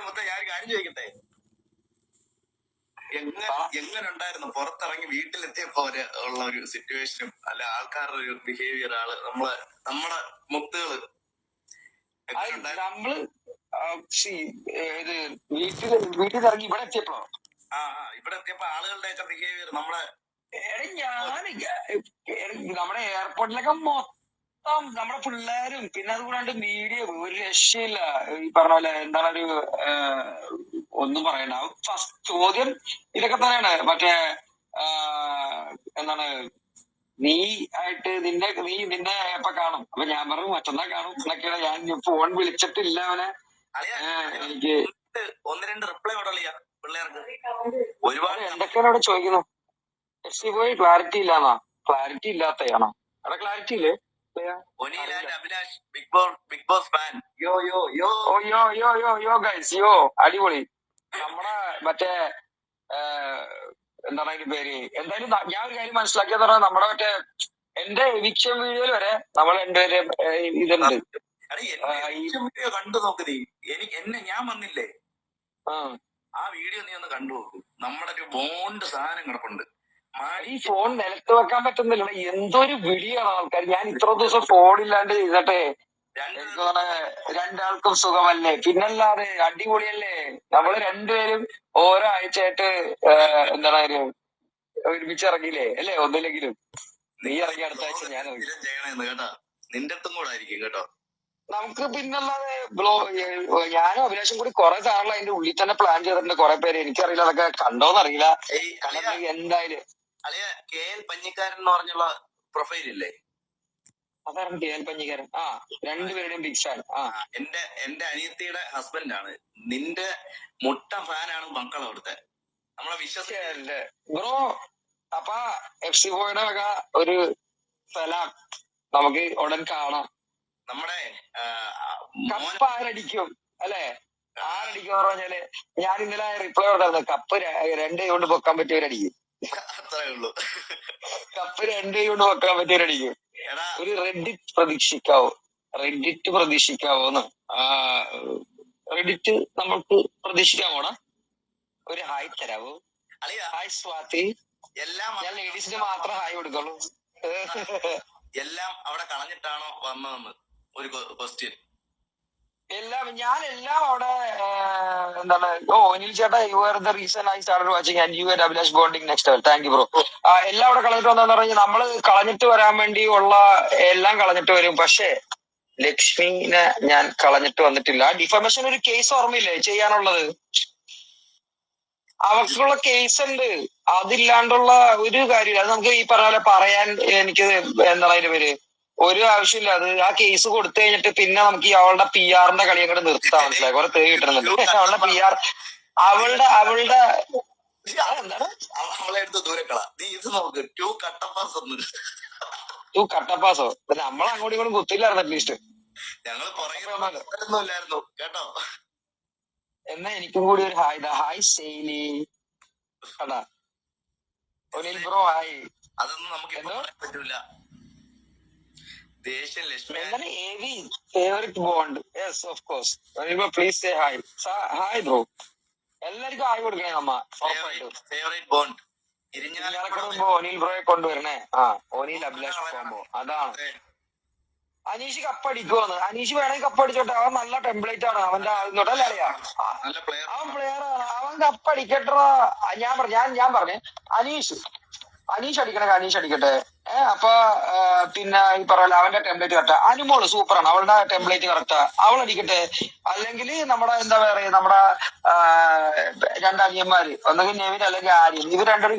പൊന്നു മൊത്തം ഞാൻ കാര്യം ചോദിക്കട്ടെ? എങ്ങനെ. എങ്ങനെ ഉണ്ടായിരുന്നു പുറത്തിറങ്ങി വീട്ടിലെത്തിയപ്പോ ഒരു ഉള്ള ഒരു സിറ്റുവേഷനും അല്ല ആൾക്കാരുടെ ഒരു ബിഹേവിയർ ആൾ നമ്മളെ നമ്മുടെ മുത്തുകൾ നമ്മൾ വീട്ടിൽ ഇത് വീട്ടിൽ വീട്ടിൽ ഇറങ്ങി ഇവിടെ എത്തിയപ്പോ. ആ ഇവിടെ എത്തിയപ്പോ ആളുകളുടെ ഒക്കെ ബിഹേവിയർ നമ്മളെ ഞാൻ നമ്മുടെ എയർപോർട്ടിലൊക്കെ മൊത്തം നമ്മുടെ പിള്ളേരും പിന്നെ അതുകൂടാണ്ട് മീഡിയ ഒരു രക്ഷയില്ല. ഈ പറഞ്ഞ പോലെ എന്താണ് ഒരു ഒന്നും പറയണ്ട. ഫസ്റ്റ് ചോദ്യം ഇതൊക്കെ തന്നെയാണ്. മറ്റേ എന്താണ് നീ ആയിട്ട് നിന്റെ നീ നിന്നെ എപ്പ കാണും. അപ്പൊ ഞാൻ പറഞ്ഞു മറ്റന്നാ കാണും എന്നൊക്കെയാണ് ഞാൻ ഫോൺ വിളിച്ചിട്ടില്ല അവനെ. എനിക്ക് ഒന്ന് രണ്ട് റിപ്ലൈ കൊടുളിയാ പിള്ളേർക്ക്. ഒരുപാട് എന്തൊക്കെയാണ് അവിടെ ചോദിക്കുന്നു എഫ് സി പോയി ക്ലാരിറ്റി ഇല്ലാന്നാ. ക്ലാരിറ്റി ഇല്ലാത്തയാണോ? അവിടെ ക്ലാരിറ്റി ഇല്ലേ? Bigg Boss Bigg Boss fan yo yo yo ഓ യോ യോ യോ യോ ഗൈസ് യോ അടിപൊളി. നമ്മുടെ മറ്റേ എന്താണ് അതിന്റെ പേര്? എന്തായാലും ഞാൻ ഒരു കാര്യം മനസ്സിലാക്കിയെന്ന് പറഞ്ഞാൽ നമ്മുടെ മറ്റേ എന്റെ എവിക്ഷൻ വീഡിയോയിൽ വരെ നമ്മൾ രണ്ടുപേരും ഇതുണ്ട്. കണ്ടു നോക്ക് നീ. എനിക്ക് എന്നെ ഞാൻ വന്നില്ലേ? ആ. ആ വീഡിയോ നീ ഒന്ന് കണ്ടു നോക്ക്. നമ്മുടെ ഒരു ബോണ്ട് സാധനം കിടപ്പുണ്ട്. ഈ ഫോൺ നിലത്ത് വെക്കാൻ പറ്റുന്നില്ല. എന്തൊരു വിളിയാണ് ആൾക്കാർ ഞാൻ ഇത്ര ദിവസം ഫോൺ ഇല്ലാണ്ട് ചെയ്തട്ടെ രണ്ടാൾക്കും സുഖമല്ലേ? പിന്നല്ലാതെ അടിപൊളിയല്ലേ? നമ്മൾ രണ്ടുപേരും ഓരോ ആഴ്ചയായിട്ട് എന്താണ് ഒരു ഒരുമിച്ച് ഇറങ്ങിയില്ലേ? അല്ലേ? ഒന്നില്ലെങ്കിലും. നീ ഇറങ്ങി അടുത്ത ആഴ്ച ഞാൻ നിന്റെ അടുത്തും കൂടെ ആയിരിക്കും കേട്ടോ. നമുക്ക് പിന്നല്ലാതെ ബ്ലോ ഞാനും അഭിലാഷും കൂടി കുറെ സാധനങ്ങൾ അതിന്റെ ഉള്ളിൽ തന്നെ പ്ലാൻ ചെയ്തിട്ടുണ്ട്. കുറെ പേര് എനിക്കറിയില്ല അതൊക്കെ കണ്ടോന്നറിയില്ല. എന്തായാലും അളിയ കെ എൽ പഞ്ഞിക്കാരൻ എന്ന് പറഞ്ഞുള്ള പ്രൊഫൈൽ ഇല്ലേ? അതാണ് കെ എൽ പഞ്ഞിക്കാരൻ. ആ രണ്ടുപേരുടെയും ബിഗ് ഫാൻ ആ. എന്റെ എന്റെ അനിയത്തിയുടെ ഹസ്ബൻഡ് ആണ്. നിന്റെ മുട്ട ഫാനാണ് മക്കൾ അവിടുത്തെ. നമ്മളെ വിശ്വസിക്കല്ലേ ബ്രോ അപ്പൊ എഫ് സി ബോയുടെ വക ഒരു സലാം നമുക്ക് ഉടൻ കാണാം. നമ്മുടെ കപ്പ് ആരടിക്കും അല്ലെ? ആരടിക്കും പറഞ്ഞാൽ ഞാൻ ഇന്നലെ റിപ്ലൈ കൊടുത്തായിരുന്നു. കപ്പ് രണ്ടേ കൊണ്ട് പൊക്കാൻ പറ്റിയവരടിക്കും. അത്രേ ഉള്ളൂ. കപ്പ് രണ്ട് കൊണ്ട് വെക്കാൻ പറ്റിയവരടിക്കും ഒരു റെഡിറ്റ് പ്രതീക്ഷിക്കാവോ? റെഡിറ്റ് പ്രതീക്ഷിക്കാവോന്ന്? റെഡിറ്റ് നമുക്ക് പ്രതീക്ഷിക്കാമോടാ ഒരു ഹായ് തരാവോ? ഹായ് സ്വാതി. എല്ലാം ഞാൻ ലേഡീസിന് മാത്രം ഹായ് കൊടുക്കുള്ളൂ. എല്ലാം അവിടെ കളഞ്ഞിട്ടാണോ വന്നതെന്ന്? ഒരു ക്വസ്റ്റ്യൻ എല്ലാം ഞാൻ എല്ലാം അവിടെ എന്താണ് ഓ അനിൽ ചേട്ടാ you are the reason I start watching and you are Abhilash bonding next level thank you bro എല്ലാം അവിടെ കളഞ്ഞിട്ട് വന്നെന്ന് പറഞ്ഞാൽ നമ്മൾ കളഞ്ഞിട്ട് വരാൻ വേണ്ടി ഉള്ള എല്ലാം കളഞ്ഞിട്ട് വരും. പക്ഷേ ലക്ഷ്മിനെ ഞാൻ കളഞ്ഞിട്ട് വന്നിട്ടില്ല. ഡിഫമേഷൻ ഒരു കേസ് ഓർമ്മയില്ലേ? ചെയ്യാനുള്ളത്? അവർക്കുള്ള കേസ് ഉണ്ട്. അതില്ലാണ്ടുള്ള ഒരു കാര്യമില്ല. അത് നമുക്ക് ഈ പറഞ്ഞ പോലെ പറയാൻ എനിക്ക് എന്താണ് അതിന്റെ പേര്? ഒരു ആവശ്യമില്ല. അത് ആ കേസ് കൊടുത്തു കഴിഞ്ഞിട്ട് പിന്നെ നമുക്ക് ഈ അവളുടെ പി ആറിന്റെ കളി അങ്ങോട്ട് നിർത്താൻ മനസ്സിലായി കുറെ തേ കിട്ടുന്നുണ്ട് അവളുടെ പി ആർ അവളുടെ അവളുടെ എന്താണ്? അവളെ എടുത്ത് ദൂരക്കള നീ ഇത് നോക്ക്. ടു കട്ടപ്പാസ് ഒന്ന്. ടു കട്ടപ്പാസോ? നമ്മൾ അങ്ങോട്ടും ഇങ്ങോട്ടും കുത്തില്ലായിരുന്നു അറ്റ്ലീസ്റ്റ് ഞങ്ങൾ പുറകെ ഇല്ലായിരുന്നു. കേട്ടോ? എന്നാ എനിക്കും കൂടി ഒരു ഹായ് ഹായ് സെയിലി കണ്ടാ? ഒനിൽ ബ്രോ ഹായ് അതൊന്നും നമുക്ക്? പറ്റൂല. ദേഷ്യം Lakshmi. Favourite bond yes of course please say hi hi bro എല്ലാവർക്കും ഹായ് കൊടുക്കണേ നമ്മ ഫേവറേറ്റ് ബോണ്ട് ഒനിൽ ബ്രോയെ കൊണ്ടുവരണേ. ആ ഒനിൽ അഭിലാഷ് കോമ്പോ അതാണ്. അനീഷ് കപ്പടിക്കുമെന്ന് അനീഷ് വേണമെങ്കിൽ കപ്പടിച്ചോട്ടെ അവൻ നല്ല ടെംപ്ലേറ്റ് ആണ്. അവന്റെ അല്ലേ അറിയാ? അവൻ പ്ലെയർ ആണ്. അവൻ കപ്പടിക്കട്ടെ ഞാൻ പറഞ്ഞു ഞാൻ ഞാൻ പറഞ്ഞു. അനീഷ് അനീഷ് അടിക്കണ അനീഷ് അടിക്കട്ടെ ഏഹ് അപ്പൊ പിന്നെ ഈ പറയല അവന്റെ ടെംപ്ലേറ്റ് കറക്റ്റാ. അനുമോൾ സൂപ്പറാണ്. അവളുടെ ടെംപ്ലേറ്റ് കറക്റ്റാ. അവൾ അടിക്കട്ടെ അല്ലെങ്കിൽ നമ്മുടെ എന്താ പറയാ നമ്മുടെ രണ്ട് രണ്ടനിയന്മാര് ഒന്നെങ്കിൽ നെവിൻ അല്ലെങ്കിൽ ആര്യൻ. ഇവർ രണ്ടുപേരും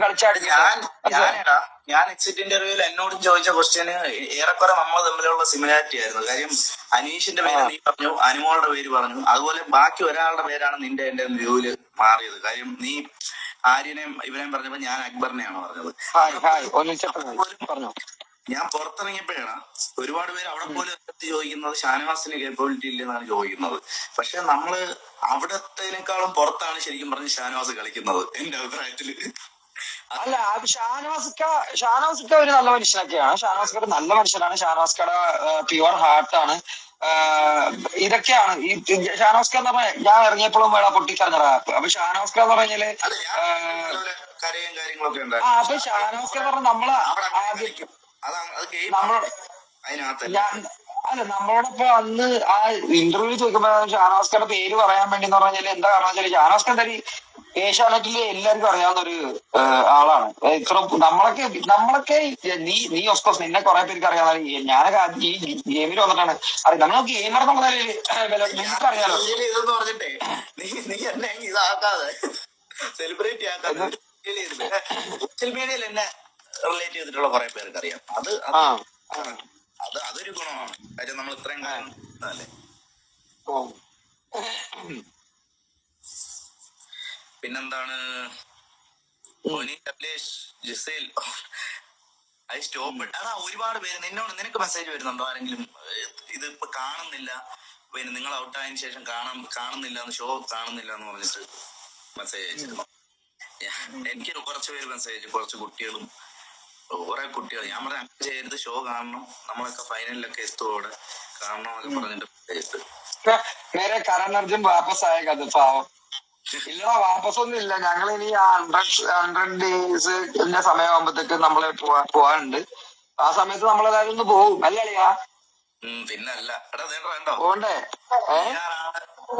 ഞാനെടാ ഞാൻ എക്സിറ്റ് ഇന്റർവ്യൂവിൽ എന്നോട് ചോദിച്ച ക്വസ്റ്റ്യന് ഏറെക്കുറെ നമ്മൾ തമ്മിലുള്ള സിമിലാരിറ്റി ആയിരുന്നു. കാര്യം അനീഷിന്റെ പേര് നീ പറഞ്ഞു അനുമോളുടെ പേര് പറഞ്ഞു. അതുപോലെ ബാക്കി ഒരാളുടെ പേരാണ് നിന്റെ എന്റെ വ്യൂവിൽ മാറിയത്. കാര്യം നീ ആര്യനെയും ഇവരെയും പറഞ്ഞപ്പോ ഞാൻ അക്ബറിനെയാണ് പറഞ്ഞത്. Hi hi. ഒന്നിച്ചിട്ട് പറഞ്ഞു ഞാൻ പുറത്തിറങ്ങിയപ്പോഴാണ് ഒരുപാട് പേര് അവിടെ പോലും ചോദിക്കുന്നത് ഷാനവാസിന് കേപ്പബിലിറ്റി ഇല്ലെന്നാണ് ചോദിക്കുന്നത്. പക്ഷെ നമ്മൾ അവിടത്തേനേക്കാളും പുറത്താണ് ശരിക്കും പറഞ്ഞ് ഷാനവാസ് കളിക്കുന്നത്. എന്റെ അഭിപ്രായത്തിൽ. അല്ല അത് ഷാനവാസിക്ക ഷാനവാസിക്ക ഒരു നല്ല മനുഷ്യനൊക്കെയാണ്. ഷാനവാസിക്ക ഒരു നല്ല മനുഷ്യനാണ്. ഷാനവാസ്കയുടെ പ്യുവർ ഹാർട്ടാണ് ഇതൊക്കെയാണ്. ഈ ഷാനവാസ്ക എന്ന് പറഞ്ഞാൽ ഞാൻ ഇറങ്ങിയപ്പോഴും വേണം പൊട്ടിക്കറിഞ്ഞതാ അപ്പൊ ഷാനവാസ്ക എന്ന് പറഞ്ഞാൽ ആ അപ്പൊ ഷാനവാസ്ക എന്ന് പറഞ്ഞാൽ നമ്മൾ ആദ്യം നമ്മൾ ഞാൻ അല്ല നമ്മളോടൊപ്പം അന്ന് ആ ഇന്റർവ്യൂ ചോദിക്കുമ്പോ ഷാനവാസ്കയുടെ പേര് പറയാൻ വേണ്ടി എന്ന് പറഞ്ഞാൽ എന്താ കാരണം വെച്ചാൽ ഷാനാസ്കർ തരി ഏഷ്യാനെറ്റിലെ എല്ലാവർക്കും അറിയാവുന്ന ഒരു ആളാണ്. ഇത്ര നമ്മളൊക്കെ നമ്മളൊക്കെ നീ നീ ഓഫ് കോഴ്സ് നിന്നെ കുറെ പേർക്ക് അറിയാവുന്ന ഞാനൊക്കെ ഈ ഗെയിമിൽ വന്നിട്ടാണ്. അറിയാം നമ്മൾ ഗെയിമർ എന്നുള്ള നിങ്ങൾക്ക് അറിയാലോ. പറഞ്ഞിട്ടേ. നീ എന്നെ ഇതാക്കാതെ സെലിബ്രേറ്റ് ആക്കാതെ സോഷ്യൽ മീഡിയയിൽ എന്നെ റിലേറ്റ് ചെയ്തിട്ടുള്ള കുറെ പേർക്ക് അറിയാം അത് അത് ആ. അത് അതൊരു ഗുണമാണ്. കാര്യം നമ്മൾ ഇത്രയും കാലം പിന്നെന്താണ്? ജിസേൽ. I stop. അതാ ഒരുപാട് പേര് നിന്നോട് നിനക്ക് മെസ്സേജ് വരുന്നുണ്ടോ ആരെങ്കിലും? ഇത് ഇപ്പൊ കാണുന്നില്ല. പിന്നെ നിങ്ങൾ ഔട്ടായതിനു ശേഷം കാണാൻ കാണുന്നില്ല എന്ന് ഷോ കാണുന്നില്ല എന്ന് പറഞ്ഞിട്ട് മെസ്സേജ് അയച്ചിരുന്നു. എനിക്ക് കുറച്ച് പേര് മെസ്സേജ് കുറച്ച് കുട്ടികളും കുറെ കുട്ടികൾ. ഞാൻ പറഞ്ഞ അങ്ങനെ ചെയ്യരുത്. ഷോ കാണണം. നമ്മളൊക്കെ ഫൈനലിലൊക്കെ എത്തുവോടെ കാണണം എന്നൊക്കെ പറഞ്ഞിട്ട് നേരെ കരൺ അർജുൻ വാപ്പസ് ആയ കഥ പാവം. ഇല്ല വാപ്പസ് ഒന്നും ഇല്ല ഞങ്ങൾ ഇനി ഹൺഡ്രഡ് ഹൺഡ്രഡ് ഡേയ്സ് സമയമാകുമ്പോഴത്തേക്ക് നമ്മൾ പോവാ- പോവാനുണ്ട്. ആ സമയത്ത് നമ്മൾ ഏതായാലും ഒന്ന് പോകും അല്ലേ അളിയാ? പിന്നല്ല പോണ്ടേ?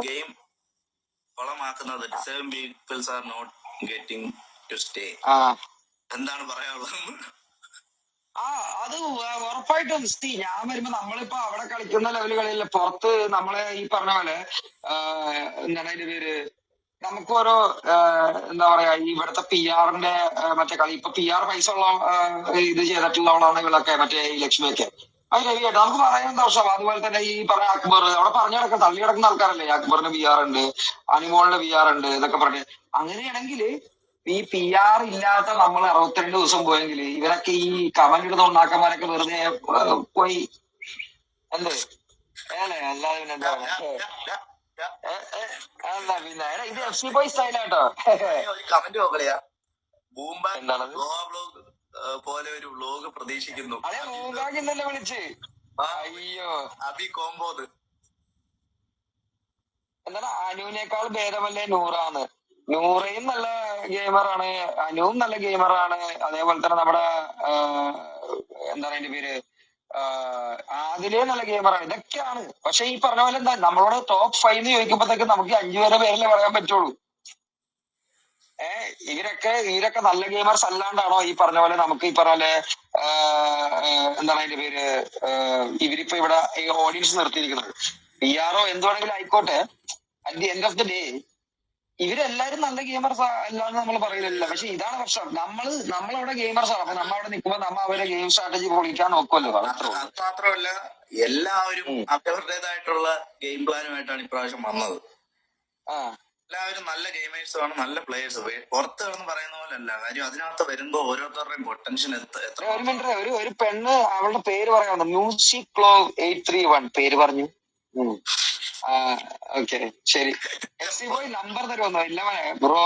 Game കൊളമാക്കുന്നത്. Seven peoples are not getting to stay എന്താണ് പറയാനുള്ളത്? ആ അത് ഉറപ്പായിട്ടും. സി ഞാൻ വരുമ്പോ നമ്മളിപ്പോ അവിടെ കളിക്കുന്ന ലെവലുകളിൽ പുറത്ത് നമ്മളെ ഈ പറഞ്ഞ പോലെ എന്താണ് അതിന്റെ പേര് നമുക്ക് ഓരോ എന്താ പറയാ ഇവിടുത്തെ പി ആറിന്റെ മറ്റേ കളി. ഇപ്പൊ പി ആർ പൈസ ഉള്ള ഇത് ചെയ്തിട്ടുള്ളവളാണ് ഇവളൊക്കെ മറ്റേ ഈ ലക്ഷ്മിയൊക്കെ. അത് രവിയായിട്ട് നമുക്ക് പറയാൻ ദോഷം. അതുപോലെ തന്നെ ഈ പറഞ്ഞ അക്ബർ അവിടെ പറഞ്ഞു കിടക്കുന്ന തള്ളി കിടക്കുന്ന ആൾക്കാരല്ലേ? അക്ബറിന് പി ആർ ഉണ്ട് അനിമോളിന് പി ആർ ഉണ്ട് ഇതൊക്കെ പറഞ്ഞ്. അങ്ങനെയാണെങ്കിൽ ഈ പി ആർ ഇല്ലാത്ത നമ്മൾ അറുപത്തിരണ്ട് ദിവസം പോയെങ്കിൽ ഇവരൊക്കെ ഈ കമന്റ് ഇടുന്ന ഉണ്ടാക്കന്മാരൊക്കെ വെറുതെ പോയി. എന്ത്? ഏല്ലേ അല്ലാതെ പിന്നെ എന്താ? അല്ല പിന്നെ? ഇത് എഫ് സി ബോയ് സ്റ്റൈലാട്ടോ കമന്റ്? ഗോവ പോലെ ഒരു വ്ലോഗ് പ്രതീക്ഷിക്കുന്നു. അതെ മൂന്നാക്കി ഇന്നലെ വിളിച്ച്. അയ്യോ. അബി കോമ്പോത് എന്താണ്? അനുവിനേക്കാൾ ഭേദമല്ലേ നൂറാണ് നൂറയും നല്ല ഗെയിമറാണ് അനുവും നല്ല ഗെയിമറാണ്. അതേപോലെ തന്നെ നമ്മുടെ എന്താ അതിന്റെ പേര്? ആദിലേ നല്ല ഗെയിമറാണ്. ഇതൊക്കെയാണ്. പക്ഷെ ഈ പറഞ്ഞ പോലെ എന്താ നമ്മളോട് ടോപ്പ് ഫൈവ് ചോദിക്കുമ്പോഴത്തേക്ക് നമുക്ക് അഞ്ചു പേരെ പേരല്ലേ പറയാൻ പറ്റുള്ളൂ. ഏ ഇവരൊക്കെ ഇവരൊക്കെ നല്ല ഗെയിമേഴ്സ് അല്ലാണ്ടാണോ ഈ പറഞ്ഞ പോലെ നമുക്ക് ഈ പറഞ്ഞ പോലെ എന്താണ് അതിന്റെ പേര്? ഇവരിപ്പോ ഇവിടെ ഓഡിയൻസ് നിർത്തിയിരിക്കുന്നത്. ആറോ എന്ത് വേണമെങ്കിലും ആയിക്കോട്ടെ. At the end of the day ഇവരെല്ലാരും നല്ല ഗെയിമേഴ്സ് അല്ലാന്ന് നമ്മൾ പറയുന്നില്ല പക്ഷെ ഇതാണ് പ്രശ്നം. നമ്മൾ നമ്മളവിടെ ഗെയിമേഴ്സ് ആണ് അപ്പൊ നമ്മ അവിടെ നിൽക്കുമ്പോ നമ്മ അവരെ ഗെയിം സ്ട്രാറ്റജി പൊളിക്കാൻ നോക്കുമല്ലോ അത് മാത്രമല്ല എല്ലാവരും. അവരുടേതായിട്ടുള്ള ഗെയിം പ്ലാനുമായിട്ടാണ് ഇപ്രാവശ്യം വന്നത്. ആ. എല്ലാവരും നല്ല ഗെയിമേഴ്സ് ആണ് നല്ല പ്ലേയേഴ്സ് പുറത്ത് കിടന്ന് പറയുന്ന പോലെ അല്ല കാര്യം അതിനകത്ത് വരുമ്പോ ഓരോരുത്തരുടെയും പൊട്ടൻഷ്യൽ എത്ര ഒരു മിനിറ്റ് ഒരു ഒരു പെണ്ണ് അവളുടെ പേര് പറയാനുണ്ട്? മ്യൂസിക് ക്ലോ എയ്റ്റ് ത്രീ വൺ പേര് പറഞ്ഞു. ഓക്കെ ശരി. എസ് സി ബോയ് നമ്പർ തരുമെന്നോ ഇല്ല ബ്രോ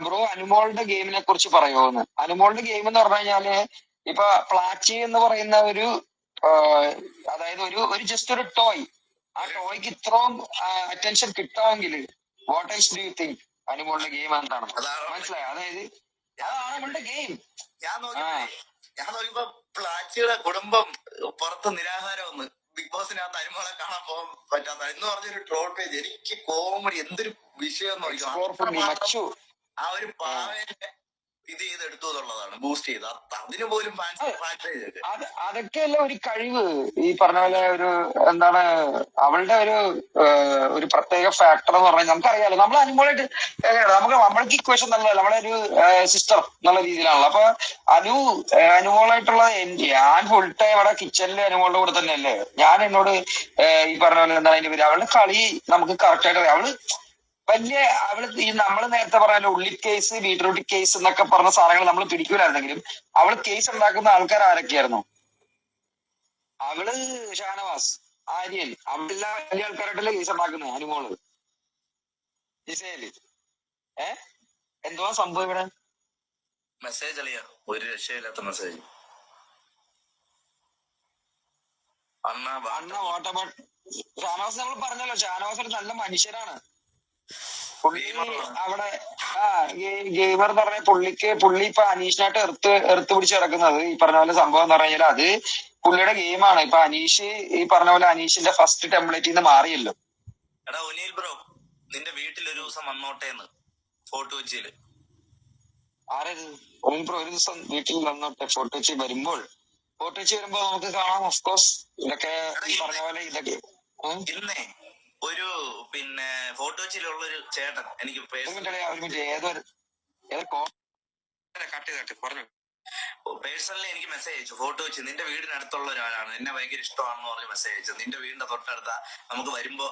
ബ്രോ അനുമോളുടെ ഗെയിമിനെ കുറിച്ച് പറയുമോന്ന് അനുമോളുടെ ഗെയിം എന്ന് പറഞ്ഞു കഴിഞ്ഞാൽ ഇപ്പൊ പ്ലാച്ചി എന്ന് പറയുന്ന ഒരു അതായത് ഒരു ഒരു ജസ്റ്റ് ഒരു ടോയ് ആ ടോയ്ക്ക് ഇത്രയും attention കിട്ടാമെങ്കിൽ what is do you think അനുമോളുടെ ഗെയിം എന്താണ്? മനസ്സിലായി? അതായത് അതാണ് നമ്മളുടെ ഗെയിം. ഞാൻ ഞാൻ നോക്കിയപ്പോ പ്ലാച്ചിയുടെ കുടുംബം പുറത്ത് നിരാഹാരം ഒന്ന് ബിഗ് ബോസിനകത്ത് അനുമോളെ കാണാൻ പോകാൻ പറ്റാത്ത എന്ന് പറഞ്ഞൊരു ട്രോൾ പേജ് എനിക്ക് കോമഡി എന്തൊരു വിഷയം ആ ഒരു പാവേനെ ഇത് ചെയ്ത് എടുത്തു എന്നുള്ളതാണ് ബൂസ്റ്റ് ചെയ്ത്. അതിന് പോലും അത്. അതൊക്കെയല്ല ഒരു കഴിവ്? ഈ പറഞ്ഞ പോലെ ഒരു എന്താണ് അവളുടെ ഒരു ഒരു പ്രത്യേക ഫാക്ടർ എന്ന് പറഞ്ഞാൽ നമുക്കറിയാലോ. നമ്മൾ അനുമോളായിട്ട് നമുക്ക് നമ്മൾക്ക് ഇക്വേഷൻ നല്ലതല്ല നമ്മളെ ഒരു സിസ്റ്റർ എന്നുള്ള രീതിയിലാണല്ലോ. അപ്പൊ അനു അനുമോളായിട്ടുള്ള ഞാൻ ഫുൾ ടൈം അവിടെ കിച്ചണിലെ അനുമോളുടെ കൂടെ തന്നെയല്ലേ. ഞാൻ എന്നോട് ഈ പറഞ്ഞ പോലെ എന്താണ് അതിന്റെ പേര് അവളുടെ കളി നമുക്ക് കറക്റ്റ് ആയിട്ട് അറിയാം. അവൾ വലിയ അവൾ ഈ നമ്മൾ നേരത്തെ പറഞ്ഞ ഉള്ളി കേസ് ബീട്രൂട്ട് കേസ് എന്നൊക്കെ പറഞ്ഞ സാധനങ്ങൾ നമ്മൾ പിടിക്കൂലായിരുന്നെങ്കിലും അവൾ കേസ് ഉണ്ടാക്കുന്ന ആൾക്കാർ ആരൊക്കെയായിരുന്നു? അവൾ ഷാനവാസ് ആര്യൻ അവളെല്ലാം വലിയ ആൾക്കാരായിട്ടല്ലേ കേസ് ഉണ്ടാക്കുന്നത് അനുമോൾ ജിസേൽ. ഏ? എന്തുവാ സംഭവം ഇവിടെ? മെസ്സേജ് അളിയാ ഒരു രക്ഷയില്ലാത്ത മെസ്സേജ് അണ്ണ അണ്ണ വാട്ട് ഷാനവാസ് നമ്മൾ പറഞ്ഞല്ലോ ഷാനവാസ് ഒരു നല്ല മനുഷ്യരാണ്. പുള്ളി അവിടെ ആ ഗെയിമർ എന്ന് പറഞ്ഞ പുള്ളിക്ക് പുള്ളി ഇപ്പൊ അനീഷിനായിട്ട് എർത്ത് എർത്ത് പിടിച്ച് കിടക്കുന്നത് ഈ പറഞ്ഞ പോലെ സംഭവം എന്ന് പറഞ്ഞാൽ അത് പുള്ളിയുടെ ഗെയിമാണ് ഇപ്പൊ അനീഷ് ഈ പറഞ്ഞ പോലെ അനീഷിന്റെ ഫസ്റ്റ് ടെംപ്ലേറ്റിൽ നിന്ന് മാറിയല്ലോ. എടാ ഒനീൽ ബ്രോ നിന്റെ വീട്ടിൽ ഒരു ദിവസം വന്നോട്ടേന്ന്. ഫോട്ടോ വെച്ചിൽ. ആരത്? ബ്രോ ഒരു ദിവസം വീട്ടിൽ വന്നോട്ടെ ഫോട്ടോ വെച്ച് വരുമ്പോൾ. ഫോട്ടോ വെച്ച് വരുമ്പോ നമുക്ക് കാണാം ഓഫ് കോഴ്സ് ഇതൊക്കെ ഈ പറഞ്ഞ പോലെ ഇതൊക്കെ ഇന്നേ ഒരു പിന്നെ ഫോട്ടോച്ചിലുള്ള ഒരു ചേട്ടൻ എനിക്ക് പേഴ്സണലി എനിക്ക് മെസ്സേജ് അയച്ചു. ഫോട്ടോ വെച്ച്. നിന്റെ വീടിനടുത്തുള്ള ഒരാളാണ്. എന്നെ ഭയങ്കര ഇഷ്ടമാണെന്ന് പറഞ്ഞ് മെസ്സേജ് അയച്ചു. നിന്റെ വീടിന്റെ തൊട്ടടുത്ത നമുക്ക് വരുമ്പോ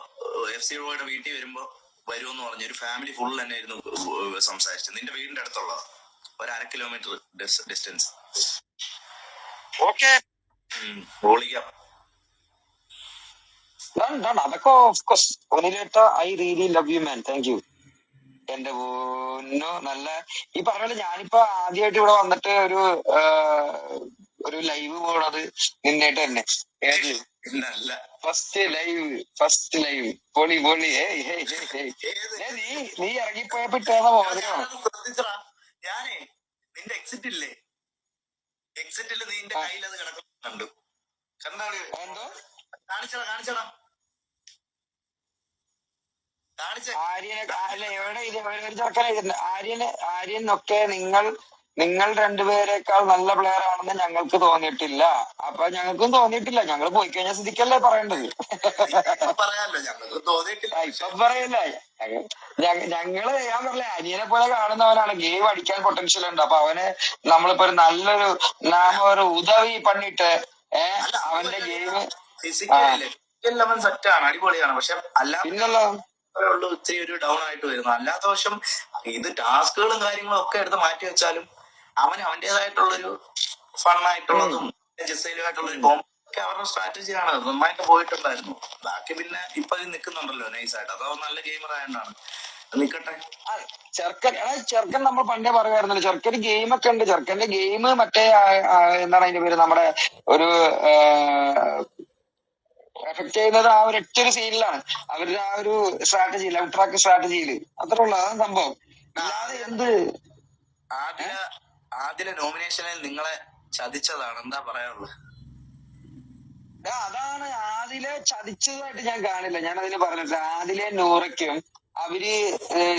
എഫ് സി റോയുടെ വീട്ടിൽ വരുമ്പോ വരുമെന്ന് പറഞ്ഞു ഒരു ഫാമിലി ഫുൾ തന്നെ ആയിരുന്നു സംസാരിച്ചത് നിന്റെ വീടിന്റെ അടുത്തുള്ള ഒരു അര കിലോമീറ്റർ ഡിസ്റ്റൻസ് ഓക്കെ വിളിക്കാം. Done. അതൊക്കെ of course I really love you man thank you എന്റെ പൊന്നു നല്ല ഈ പറഞ്ഞ പോലെ ഞാനിപ്പോ ആദ്യമായിട്ട് ഇവിടെ വന്നിട്ട് ഒരു ഒരു ലൈവ് പോണത് നിന്നായിട്ട് തന്നെ. ഏത്? ഫസ്റ്റ് ലൈവ് ഫസ്റ്റ് ലൈവ് പൊളി പൊളി. നീ നീ ഇറങ്ങിപ്പോയപ്പോ ഇട്ടേന്ന ഞാനേ നിന്റെ എക്സിറ്റ് ഇല്ലേ? എക്സിറ്റിൽ നിന്റെ കയ്യിൽ അത് കിടക്കുന്നുണ്ട്. കണ്ടാണ്? എന്തോ? കാണിച്ചടാ കാണിച്ചടാ. കാണിച്ച ആര്യനെ അല്ല എവിടെ ഇത്? എവിടെ ഒരു ചെറുക്കനെ ഇതിന്റെ ആര്യന് ആര്യനൊക്കെ നിങ്ങൾ നിങ്ങൾ രണ്ടുപേരെക്കാൾ നല്ല പ്ലെയർ ആണെന്ന് ഞങ്ങൾക്ക് തോന്നിയിട്ടില്ല. അപ്പൊ ഞങ്ങൾക്കും തോന്നിയിട്ടില്ല. ഞങ്ങൾ പോയി കഴിഞ്ഞ സ്ഥിതിക്കല്ലേ പറയേണ്ടത്. പറയാലോ ഞങ്ങൾക്ക് തോന്നിയിട്ടില്ല. ആ, ഇപ്പൊ പറയല്ല? ഞങ്ങ- ഞങ്ങൾ ഞാൻ പറഞ്ഞ അനിയനെ പോലെ കാണുന്നവനാണ് ഗെയിം അടിക്കാൻ പൊട്ടൻഷ്യൽ ഉണ്ട്. അപ്പൊ അവന് നമ്മളിപ്പോ ഒരു നല്ലൊരു നാമ ഒരു ഉദവി പണിട്ട് ഏഹ് അവന്റെ ഗെയിം സെറ്റ് ആണ് അടിപൊളിയാണ്. പക്ഷെ അല്ല പിന്നല്ലോ? ഉള്ളൂ ഇത്തിരി ഒരു ഡൗൺ ആയിട്ട് വരുന്നു. അല്ലാത്ത വശം ഇത് ടാസ്കുകളും കാര്യങ്ങളും ഒക്കെ എടുത്ത് മാറ്റി വെച്ചാലും അവൻ അവന്റേതായിട്ടുള്ളൊരു ഫണ്ണായിട്ടുള്ളതും ജിസൈലുമായിട്ടുള്ളൊരു കോമ്പോ ഒക്കെ അവരുടെ സ്ട്രാറ്റജിയാണ് നന്നായിട്ട് പോയിട്ടുണ്ടായിരുന്നു. ബാക്കി പിന്നെ ഇപ്പൊ നിൽക്കുന്നുണ്ടല്ലോ നൈസായിട്ട് അതോ നല്ല ഗെയിമർ ആയതുകൊണ്ടാണ് നിക്കട്ടെ. ആ, ചെറുക്കൻ ചെറുക്കൻ നമ്മൾ പണ്ടേ പറയുമായിരുന്നല്ലോ. ചെറുക്കന് ഗെയിം ഒക്കെ ഉണ്ട്. ചെറുക്കന്റെ ഗെയിം മറ്റേ എന്താണ് അതിന്റെ പേര്? നമ്മുടെ ഒരു എഫക്ട് ചെയ്യുന്നത് ആ ഒരു ഒറ്റ ഒരു സീനിലാണ് അവരുടെ ആ ഒരു സ്ട്രാറ്റജി ലവ് ട്രാക്ക് സ്ട്രാറ്റജിയിൽ അത്രേ ഉള്ളു. അതാണ് സംഭവം. അല്ലാതെ എന്ത്? ആദ്യ ആദ്യ നോമിനേഷനിൽ നിങ്ങളെ ചതിച്ചതാണ്. എന്താ പറയാനുള്ളത്? അതാണ് ആദിലെ ചതിച്ചതായിട്ട് ഞാൻ കാണില്ല. ഞാൻ അതിന് പറഞ്ഞിട്ട് ആദിലെ നൂറയ്ക്കും അവർ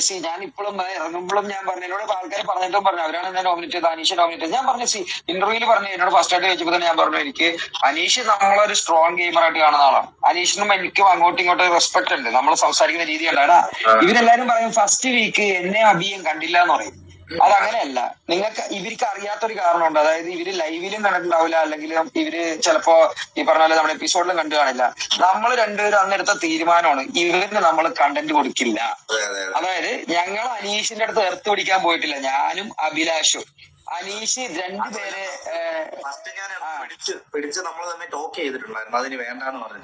സി ഞാൻ ഇപ്പോഴും ഇറങ്ങുമ്പോഴും ഞാൻ പറഞ്ഞു എന്നോട് ആൾക്കാർ പറഞ്ഞിട്ടും പറഞ്ഞു. അവരാണ് എന്നെ നോമിനേറ്റ് ചെയ്തത് അനീഷ് നോമിനേറ്റ് ഞാൻ പറഞ്ഞു സി ഇന്റർവ്യൂവിൽ പറഞ്ഞു എന്നോട് ഫസ്റ്റ് ആയിട്ട് ചോദിച്ചപ്പോൾ തന്നെ ഞാൻ പറഞ്ഞു എനിക്ക് അനീഷ് നമ്മളൊരു സ്ട്രോങ് ഗെയിമർ ആയിട്ട് കാണുന്ന ആളാണ് അനീഷിനും എനിക്കും അങ്ങോട്ടും ഇങ്ങോട്ടും റെസ്പെക്ട് ഉണ്ട്. നമ്മൾ സംസാരിക്കുന്ന രീതി ഉണ്ടാ ഇവരെല്ലാരും പറയും ഫസ്റ്റ് വീക്ക് എന്നെ അഭിയം കണ്ടില്ല എന്ന് പറയും. അതങ്ങനെയല്ല. നിങ്ങൾക്ക് ഇവർക്ക് അറിയാത്തൊരു കാരണമുണ്ട്. അതായത് ഇവർ ലൈവിലും കണ്ടിട്ടുണ്ടാവില്ല അല്ലെങ്കിൽ ഇവർ ചിലപ്പോ ഈ പറഞ്ഞ പോലെ നമ്മുടെ എപ്പിസോഡിലും കണ്ടു കാണില്ല. നമ്മൾ രണ്ടുപേരും അന്നെടുത്ത തീരുമാനമാണ് ഇവരിന് നമ്മൾ കണ്ടന്റ് കൊടുക്കില്ല. അതെ അതെ അതെ. അതായത് ഞങ്ങൾ അനീഷിന്റെ അടുത്ത് എർത്ത് പിടിക്കാൻ പോയിട്ടില്ല. ഞാനും അഭിലാഷും. അനീഷ് രണ്ടുപേരെ ഫസ്റ്റ് ഞാൻ പിടിച്ച് പിടിച്ച് നമ്മൾ തന്നെ ടോക്ക് ചെയ്തിട്ടുണ്ടായിരുന്നു. അതിന് വേണ്ടാന്ന് പറഞ്ഞിട്ട്.